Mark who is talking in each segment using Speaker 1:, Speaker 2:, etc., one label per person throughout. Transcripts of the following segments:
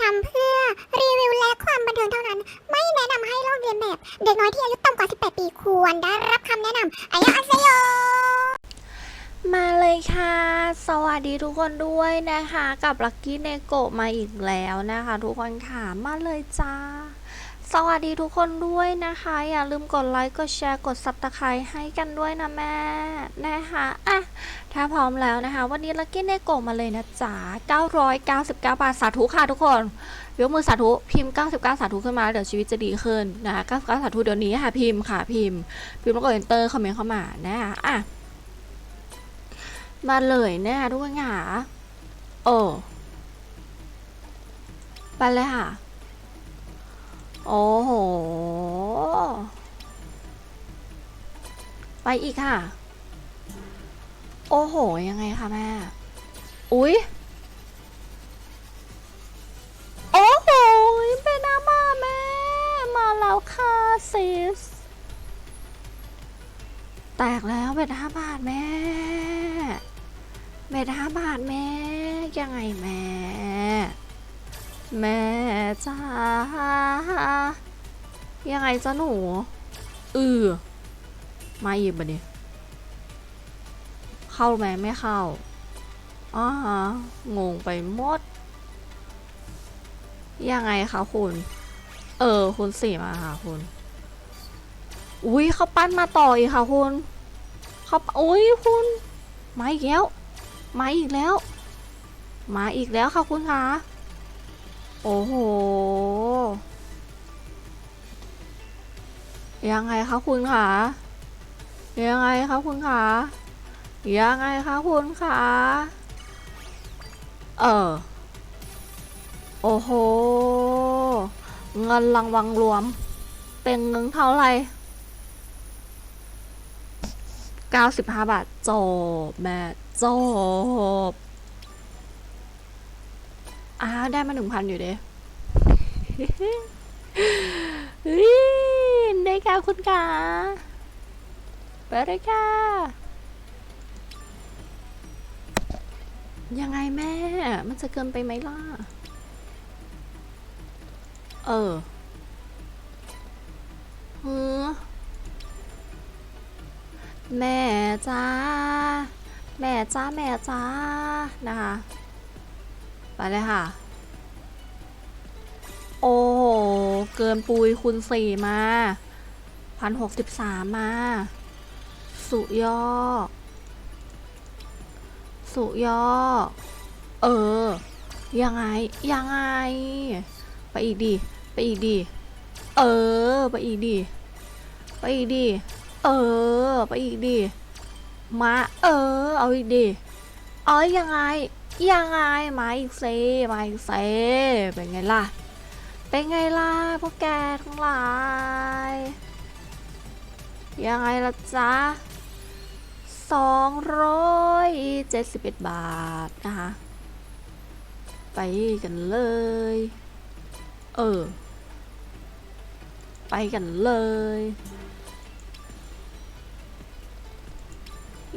Speaker 1: ทำเพื่อรีวิวและความบันเทิงเท่านั้น ไม่แนะนำให้ลอกเรียนแบบ เด็กน้อยที่อายุต่ำกว่า 18 ปีควรได้รับคำแนะนำอายะอัสโย
Speaker 2: มาเลยค่ะ สวัสดีทุกคนด้วยนะคะ กับลักกี้เนโกะมาอีกแล้วนะคะ ทุกคนค่ะ มาเลยจ้า สวัสดีทุกคนด้วยนะคะ อย่าลืมกดไลค์กดแชร์กดซับสไครต์ให้กันด้วยนะแม่นะคะอะถ้าพร้อมแล้วนะคะ วันนี้ลักกี้เนโกมาเลยนะจ๊ะ999 บาท สาธุค่ะทุกคน ยกมือสาธุ พิมพ์ 99 สาธุขึ้นมา เดี๋ยวชีวิตจะดีขึ้นนะคะ99 สาธุเดี๋ยวนี้ค่ะพิมพ์ค่ะพิมพ์ พิมพ์แล้วก็เอนเตอร์คอมเมนต์เข้ามานะคะอะมาเลยนะคะทุกคนค่ะโอ้ไปเลยค่ะ โอ้โห ไปอีกค่ะ โอ้โห ยังไงคะแม่ อุ๊ย โอ้โห เป็นน้ำมาแม่ มาแล้วค่ะซิส แตกแล้วเบ็ดห้าบาทแม่เบ็ดห้าบาทแม่ ยังไงแม่ แม่จ้ายังไงจ้าหนูเออมาอีกบันนี้เข้าไหมไม่เข้าอ๋องงไปหมด ยังไงคะคุณ เออ คุณสี่มาค่ะคุณ อุ้ยเขาปั้นมาต่ออีกค่ะคุณเขาอุ้ยคุณมาอีกแล้ว มาอีกแล้ว มาอีกแล้วค่ะคุณคะ โอ้โห ยังไงคะคุณคะยังไงคะคุณคะยังไงคะคุณคะเออ โอ้โห เงินรางวัลรวม เป็นเงินเท่าไหร่95 บาท จบ แม่ จบ อ้าวได้มา1,000อยู่เด้เฮ้ยได้ค่ะคุณกาไปเลยค่ะ ยังไงแม่ มันจะเกินไปไหมล่ะ เออเฮ้อแม่จ้า แม่จ้า แม่จ้า นะคะ ไปเลยค่ะ โอ้โห เกินปุยคูณสี่มาพันหกสิบสามมา สุยอ สุยอ เออ ยังไง ยังไง ไปอีกดิไปอีกดิเออ ไปอีกดิไปอีกดิเออ ไปอีกดิมา เออ เอาอีกดิเอ้ยยังไง ยังไงมาอีกเซมาอีกเซเป็นไงล่ะ เป็นไงล่ะพวกแกทั้งหลาย ยังไงล่ะจ๊ะสองร้อยเจ็ดสิบเอ็ดบาทนะคะ ไปกันเลย เออ ไปกันเลย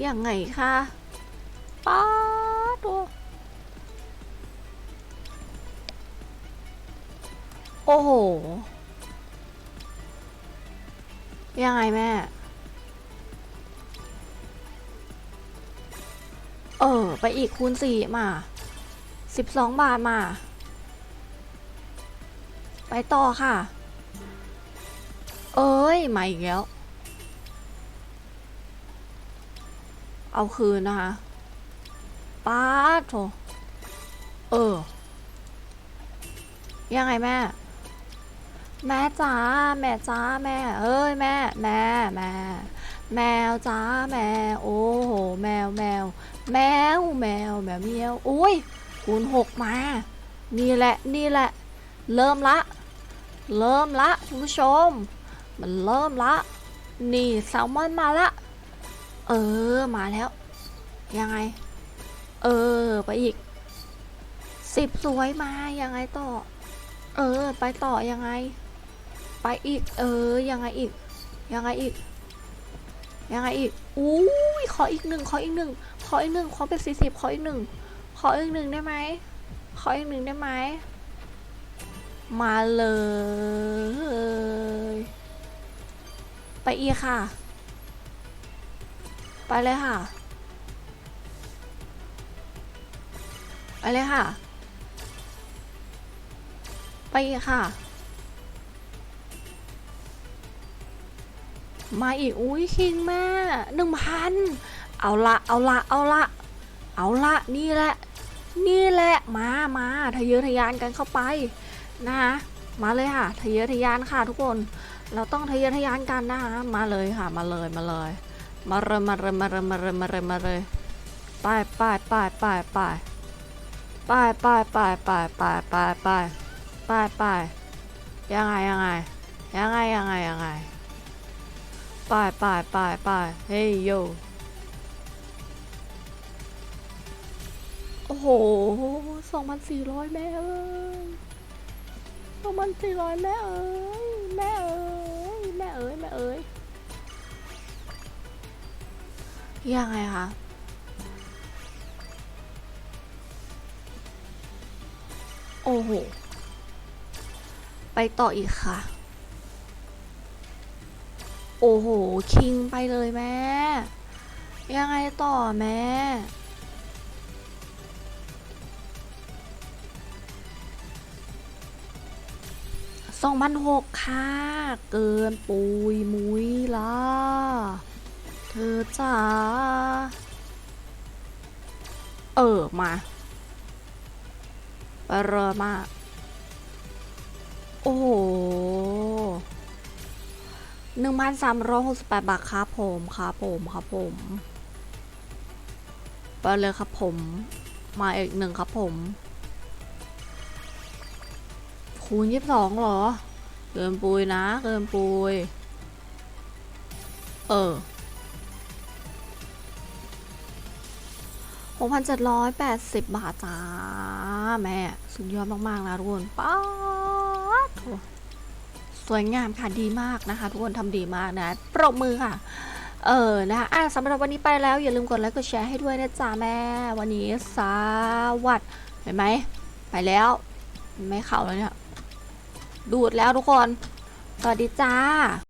Speaker 2: ยังไงคะป้า โอ้โห ยังไงแม่ เออ ไปอีกคูณสี่มาสิบสองบาทมา ไปต่อค่ะ เอ้ย มาอีกแล้ว เอาคืนนะคะป้าโถเออ ยังไงแม่ แม่จ้าแม่จ้าแม่เอ้ยแม่แม่แม่แมวจ้าแมวโอ้โหแมวแมวแมวแมวแมวเมียวอุ้ยคูณหกมา นี่แหละนี่แหละ เริ่มละ เริ่มละคุณผู้ชม มันเริ่มละ นี่แซลมอนมาละ เออมาแล้ว ยังไง เออไปอีกสิบสวยมายังไงต่อ เออ ไปต่อยังไง ไปอีก เออ ยังไงอีก ยังไงอีก ยังไงอีกอุ้ยขออีกหนึ่งขออีกหนึ่งขออีกหนึ่งขอเป็นสี่สิบขออีกหนึ่งขออีกหนึ่งได้ไหมขออีกหนึ่งได้ไหม มาเลย ไปอีกค่ะ ไปเลยค่ะ ไปเลยค่ะ ไปอีกค่ะ มาอีก อุ้ยคิงแม่หนึ่งพันเอาละเอาละเอาละเอาละนี่แหละ นี่แหละมามาทะเยอทะยานกันเข้าไปนะคะมาเลยค่ะทะเยอทะยานค่ะทุกคน เราต้องทะเยอทะยานกันนะคะมาเลยค่ะมาเลยมาเลย มาเลยมาเลยมาเลยมาเลยมาเลยมาเลยไปไปไปไปไปไปไปไปไปไปไปไปไปไปยังไงยังไงยังไงยังไงยังไง ไปไปไปไปเฮ้ยโย โอ้โหสองพันสี่ร้อยแม่เอ้ยสองพันสี่ร้อยแม่เอ้ย แม่เอ้ย แม่เอ้ย แม่เอ้ย ยังไงคะโอ้โห ไปต่ออีกค่ะ โอ้โห คิงไปเลยแม่ ยังไงต่อแม่ สองพันหกค่ะ เกินปุยมุยล่ะ เธอจ๋า เออ มาไปเรอมาก โอ้โห หนึ่งพันสามร้อยหกสิบแปดบาทครับผมครับผมครับผมไปเลยครับผม มาอีกหนึ่งครับผม คูณยี่สิบสองเหรอ เกินปุยนะ เกินปุย เออ6,780บาทจ้า แม่ สุดยอดมาก ๆ นะทุกคน ป๊าดโถ สวยงามค่ะดีมากนะคะ ทุกคนทำดีมากนะปรบมือค่ะ เออนะคะอะสำหรับวันนี้ไปแล้วอย่าลืมกดไลค์กดแชร์ให้ด้วยนะจ๊ะแม่ วันนี้สวัสดีเห็นไหมไปแล้ว ไม่เข่าแล้วเนี่ยดูดแล้วทุกคน สวัสดีจ้า